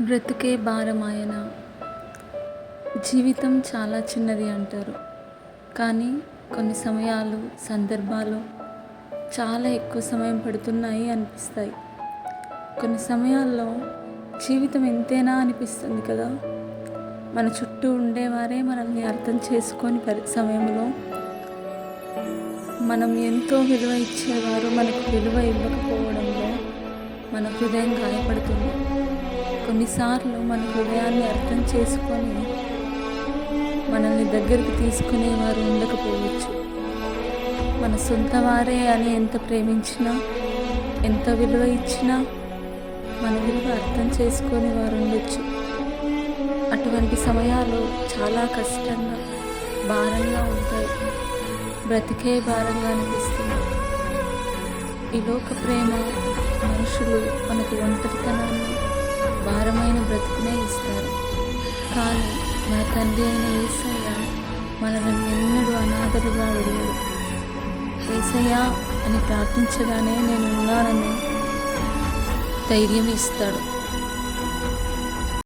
బ్రతుకే భారమాయన. జీవితం చాలా చిన్నది అంటారు. కానీ కొన్ని సమయాలు సందర్భాలు చాలా ఎక్కువ సమయం పడుతున్నాయి అనిపిస్తాయి. కొన్ని సమయాల్లో జీవితం ఎంతేనా అనిపిస్తుంది కదా? మన చుట్టూ ఉండేవారే మనల్ని అర్థం చేసుకొని పరి సమయంలో మనం ఎంతో విలువ ఇచ్చేవారు మనకు విలువ ఇవ్వకపోవడం మన హృదయం గాయపడుతుంది. కొన్నిసార్లు మన హృదయాన్ని అర్థం చేసుకొని మనల్ని దగ్గరికి తీసుకునేవారు ఉండకపోవచ్చు. మన సొంత వారే అని ఎంత ప్రేమించినా ఎంత విలువ ఇచ్చినా మన విలువ అర్థం చేసుకొని వారు ఉండొచ్చు. అటువంటి సమయాలు చాలా కష్టంగా భారంగా ఉంటాయి. బ్రతికే భారంగా అనిపిస్తుంది. ఈ లోక ప్రేమ మనుషులు మనకు ఒంటరితనాన్ని భారమైన బ్రతుకునే ఇస్తారు. కానీ మన తండ్రి అయిన ఏసయ్య మనల్ని ఎన్నడూ అనాథలుగా అడిగాడు ఏసయ్య అని ప్రార్థించగానే నేను ఉన్నానని ధైర్యం ఇస్తాడు.